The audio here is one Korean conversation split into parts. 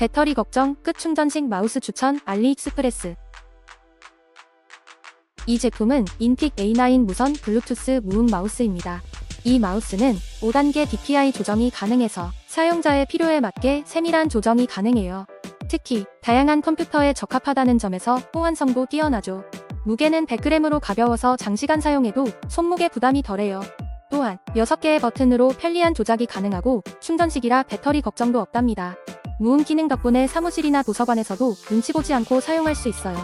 배터리 걱정 끝 충전식 마우스 추천 알리익스프레스 이 제품은 인픽 A9 무선 블루투스 무음 마우스입니다. 이 마우스는 5단계 DPI 조정이 가능해서 사용자의 필요에 맞게 세밀한 조정이 가능해요. 특히 다양한 컴퓨터에 적합하다는 점에서 호환성도 뛰어나죠. 무게는 100g으로 가벼워서 장시간 사용해도 손목에 부담이 덜해요. 또한 6개의 버튼으로 편리한 조작이 가능하고 충전식이라 배터리 걱정도 없답니다. 무음 기능 덕분에 사무실이나 도서관에서도 눈치 보지 않고 사용할 수 있어요.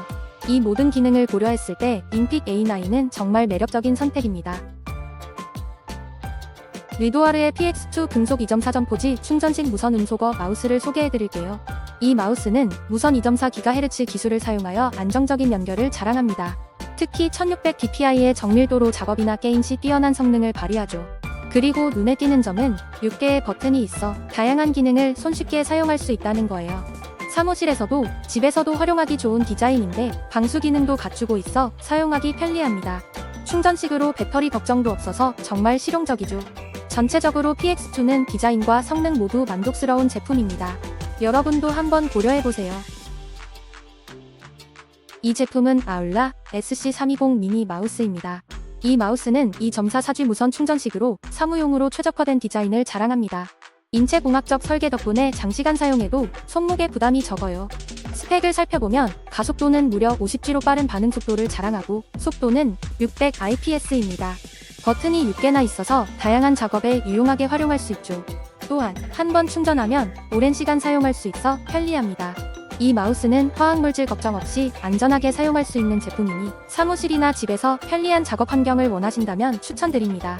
이 모든 기능을 고려했을 때 인픽 A9은 정말 매력적인 선택입니다. 리도아르의 PX2 금속 2.4 점 포지 충전식 무선 음소거 마우스를 소개해드릴게요. 이 마우스는 무선 2.4GHz 기술을 사용하여 안정적인 연결을 자랑합니다. 특히 1600dpi의 정밀도로 작업이나 게임 시 뛰어난 성능을 발휘하죠. 그리고 눈에 띄는 점은 6개의 버튼이 있어 다양한 기능을 손쉽게 사용할 수 있다는 거예요. 사무실에서도 집에서도 활용하기 좋은 디자인인데 방수 기능도 갖추고 있어 사용하기 편리합니다. 충전식으로 배터리 걱정도 없어서 정말 실용적이죠. 전체적으로 PX2는 디자인과 성능 모두 만족스러운 제품입니다. 여러분도 한번 고려해보세요. 이 제품은 아울라 SC320 미니 마우스입니다. 이 마우스는 2.4 사지 무선 충전식으로 사무용으로 최적화된 디자인을 자랑합니다. 인체 공학적 설계 덕분에 장시간 사용해도 손목에 부담이 적어요. 스펙을 살펴보면 가속도는 무려 50G로 빠른 반응 속도를 자랑하고 속도는 600 IPS입니다. 버튼이 6개나 있어서 다양한 작업에 유용하게 활용할 수 있죠. 또한 한 번 충전하면 오랜 시간 사용할 수 있어 편리합니다. 이 마우스는 화학물질 걱정 없이 안전하게 사용할 수 있는 제품이니 사무실이나 집에서 편리한 작업 환경을 원하신다면 추천드립니다.